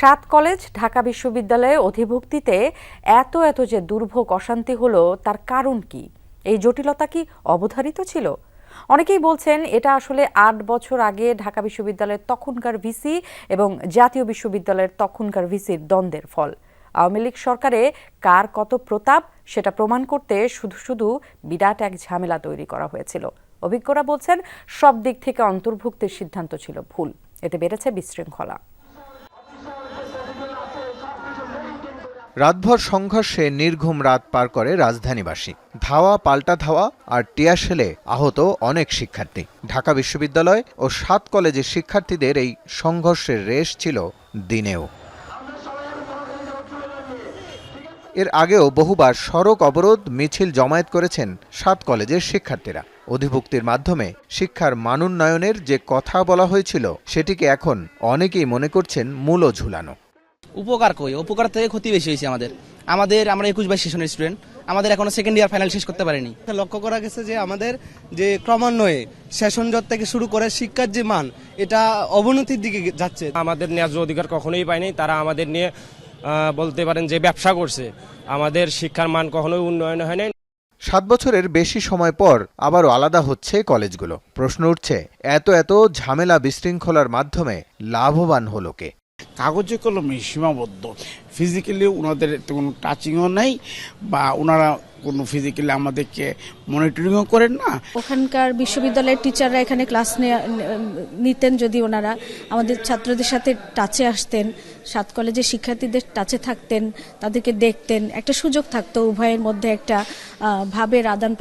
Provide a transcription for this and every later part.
সাত কলেজ ঢাকা বিশ্ববিদ্যালয়ে অধিভুক্তিতে এত এত যে দুর্ভোগ, অশান্তি হলো, তার কারণ কি? এই জটিলতা কি অবধারিত ছিল? অনেকেই বলছেন এটা আসলে আট বছর আগে ঢাকা বিশ্ববিদ্যালয়ের তখনকার ভিসি এবং জাতীয় বিশ্ববিদ্যালয়ের তখনকার ভিসির দ্বন্দ্বের ফল। আওয়ামী লীগ সরকারে কার কত প্রতাপ, সেটা প্রমাণ করতে শুধু শুধু বিরাট এক ঝামেলা তৈরি করা হয়েছিল। অভিজ্ঞরা বলছেন সব দিক থেকে অন্তর্ভুক্তির সিদ্ধান্ত ছিল ভুল। এতে বেড়েছে বিশৃঙ্খলা। রাতভর সংঘর্ষে নির্ঘুম রাত পার করে রাজধানীবাসী। ধাওয়া, পাল্টা ধাওয়া আর টিয়াশেলে আহত অনেক শিক্ষার্থী। ঢাকা বিশ্ববিদ্যালয় ও সাত কলেজের শিক্ষার্থীদের এই সংঘর্ষের রেশ ছিল দিনেও। এর আগেও বহুবার সড়ক অবরোধ, মিছিল জমায়েত করেছেন সাত কলেজের শিক্ষার্থীরা। অধিভুক্তির মাধ্যমে শিক্ষার মানোন্নয়নের যে কথা বলা হয়েছিল, সেটিকে এখন অনেকেই মনে করছেন মূল ঝুলানো উপকার কই? উপকার থেকে ক্ষতি বেশি হয়েছে আমাদের। আমাদের আমরা একুশ বাইশ সেশনের স্টুডেন্ট আমাদের এখনও সেকেন্ড ইয়ার ফাইনাল শেষ করতে পারিনি। লক্ষ্য করা গেছে যে আমাদের যে ক্রমান্বয়ে সেশন জট থেকে শুরু করে শিক্ষার যে মান এটা অবনতির দিকে যাচ্ছে। আমাদের ন্যায্য অধিকার কখনোই পায়নি। তারা আমাদের নিয়ে আহ, বলতে পারেন যে ব্যবসা করছে। আমাদের শিক্ষার মান কখনোই উন্নয়ন হয়নি সাত বছরের বেশি সময় পর আবারও আলাদা হচ্ছে কলেজগুলো। প্রশ্ন উঠছে এত এত ঝামেলা বিশৃঙ্খলার মাধ্যমে লাভবান হলো কে? কাগজে কলমে সীমাবদ্ধ। ফিজিক্যালি ওনাদের কোনো টাচিংও নেই বা ওনারা কোনো ফিজিক্যালি আমাদেরকে মনিটরিংও করেন না। ওখানকার বিশ্ববিদ্যালয়ের টিচাররা এখানে ক্লাস নিতেন যদি ওনারা। আমাদের ছাত্রদের সাথে টাচে আসতেন, সাত কলেজের শিক্ষার্থীদের টাচে থাকতেন, তাদেরকে দেখতেন। একটা সুযোগ থাকতো, উভয়ের মধ্যে একটা ভাবের আদান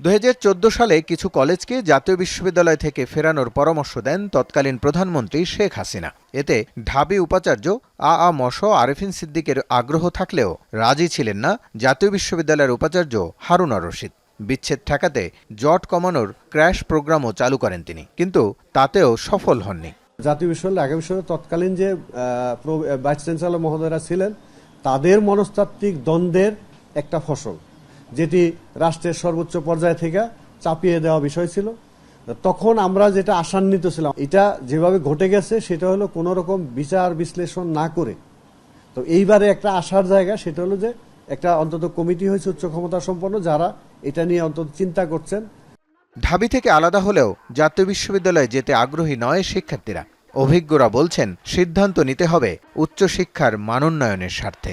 দু হাজার চোদ্দ সালে কিছু কলেজকে জাতীয় বিশ্ববিদ্যালয় থেকে ফেরানোর পরামর্শ দেন তৎকালীন প্রধানমন্ত্রী শেখ হাসিনা। এতে ঢাবি উপাচার্য আ আ মশ আরেফিন সিদ্দিকের আগ্রহ থাকলেও রাজি ছিলেন না জাতীয় বিশ্ববিদ্যালয়ের উপাচার্য হারুনা রশিদ। বিচ্ছেদ ঠেকাতে জট কমানোর ক্র্যাশ প্রোগ্রামও চালু করেন তিনি, কিন্তু তাতেও সফল হননি। জাতীয় বিশ্ববিদ্যালয় ঢাকা বিশ্ববিদ্যালয় তৎকালীন যে ভাইস চ্যান্সেলর মহোদয়রা ছিলেন, তাদের মনস্তাত্ত্বিক দ্বন্দ্বের একটা ফসল। যেটি রাষ্ট্রের সর্বোচ্চ পর্যায় থেকে চাপিয়ে দেওয়া বিষয় ছিল। তখন আমরা যেটা আশান্বিত ছিলাম, এটা যেভাবে ঘটে গেছে সেটা হলো কোনো রকম বিচার বিশ্লেষণ না করে। তো এইবারে একটা আশার জায়গা, সেটা হলো যে একটা অন্তত কমিটি হয়েছে উচ্চ ক্ষমতা সম্পন্ন, যারা এটা নিয়ে অন্তত চিন্তা করছেন। ঢাবি থেকে আলাদা হলেও জাতীয় বিশ্ববিদ্যালয়ে যেতে আগ্রহী নয় শিক্ষার্থীরা। অভিজ্ঞরা বলছেন, সিদ্ধান্ত নিতে হবে উচ্চশিক্ষার মানোন্নয়নের স্বার্থে।